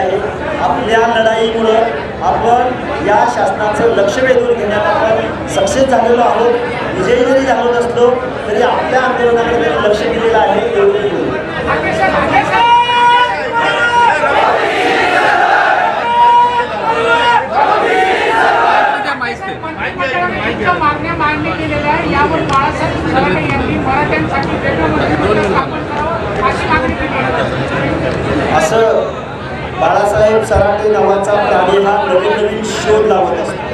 आहे. आपल्या लढाईमुळं आपण या शासनाचं लक्ष वेधून घेण्यात आपण सक्सेस झालेलो आहोत. विजयी जरी झालो नसलो तरी आपल्या आंदोलनाकडे त्यांनी लक्ष दिलेलं आहे एवढं एवढं. इतक्या मागण्या मान्य केलेल्या आहे यावर बाळासाहेब थोरात यांनी मराठ्यांसाठी वेगळं मंत्रिमंडळ स्थापन करावं अशी मागणी केली आहे असं बाळासाहेब सराटे नावाचा नवीन नवीन शोध लावत असतो.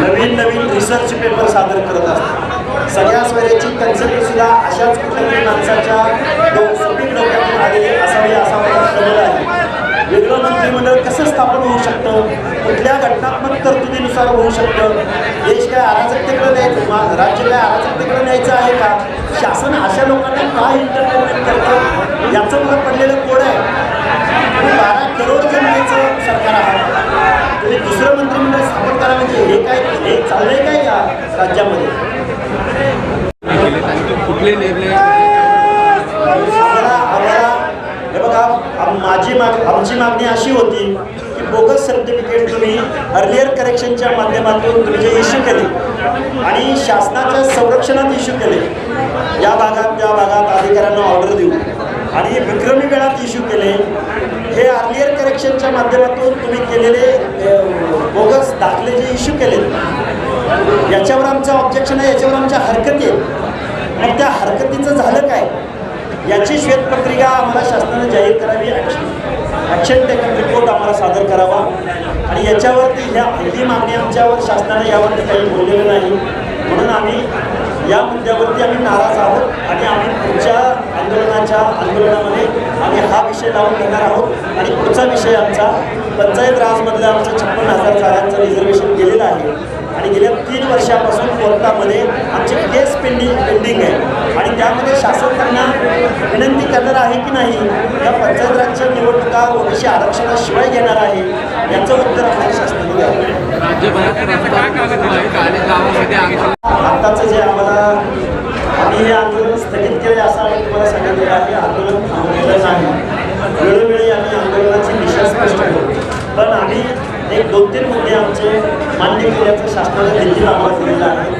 नवीन नवीन रिसर्च पेपर सादर करत असतो. सगळ्या स्वराची कन्सेप्ट सुद्धा अशाच कुठल्यातरी माणसाच्या डो डोक्यातून आलेली असावी असा मला समज आहे. वेगळं मंत्रिमंडळ कसं स्थापन होऊ शकतं? कुठल्या घटनात्मक तरतुदीनुसार होऊ शकतं? देश काय अराजकतेकडे द्यायचं राज्य काय अराजकतेकडे न्यायचं आहे का? शासन अशा लोकांना का इंटरटेनमेंट करतं? याचं मला पडलेलं कोड आहे तुम्ही बारा करोड जनतेचं सरकार आहात तुम्ही दुसरं मंत्रिमंडळ स्थापन करा म्हणजे हे काय हे चाललंय काय या राज्यामध्ये. कुठले निर्णय आम्हाला हे बघा माझी माग आमची मागणी अशी होती की बोगस सर्टिफिकेट तुम्ही अर्लियर करेक्शनच्या माध्यमातून तुम्ही जे इश्यू केले आणि शासनाच्या संरक्षणात इश्यू केले या भागात त्या भागात अधिकाऱ्यांना ऑर्डर देऊ आणि विक्रमी वेळात इश्यू केले हे अर्लियर करेक्शनच्या माध्यमातून तुम्ही केलेले बोगस दाखले जे इश्यू केले याच्यावर आमचं ऑब्जेक्शन आहे याच्यावर आमच्या हरकती आहेत. मग त्या हरकतीचं झालं काय? याची श्वेतपत्रिका आम्हाला शासनाने जाहीर करावी ॲक्शन ॲक्शन टेकन रिपोर्ट आम्हाला सादर करावा. आणि याच्यावरती ह्या हल्ली मागणी आमच्यावर शासनाने यावरती काही बोललेलं नाही. म्हणून आम्ही या मुद्द्यावरती आम्ही नाराज आहोत आणि आम्ही पुढच्या आंदोलनाच्या आंदोलनामध्ये आम्ही हा विषय लावून घेणार आहोत आणि पुढचा विषय आमचा पंचायत राजमधलं आमचं छप्पन हजार जागांचं रिझर्वेशन केलेलं आहे आणि गेल्या तीन वर्षापासून कोर्टामध्ये आमची केस पेंडिंग पेंडिंग आहे आणि त्यामध्ये शासन त्यांना विनंती करणार आहे की नाही या पंचायत राजच्या निवडणुका ओबीसी आरक्षणाशिवाय घेणार आहे याचं उत्तर आमच्या शासनाने द्यावं आत्ताचं जे आम्हाला आम्ही हे आंदोलन स्थगित केले असं आम्ही आहे आंदोलन थांबलेलं नाही वेळोवेळी आम्ही आंदोलनाची दिशा स्पष्ट करतो पण आम्ही एक दोन तीन मुद्दे आमचे मान्य केल्याचं शासनाने देखील आम्हाला दिलेलं आहे.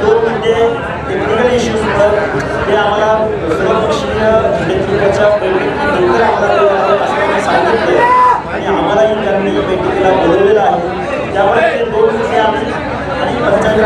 दोन मुद्दे टेक्निकल इश्यूजवर ते आम्हाला सर्वपक्षीय नेतृत्वाच्या बैठकीनंतर आम्हाला सांगितलं आणि आम्हालाही त्यांनी बैठकीला बोलवलेलं आहे. त्यामुळे ते दोन मुद्दे आम्ही आणि पंचायत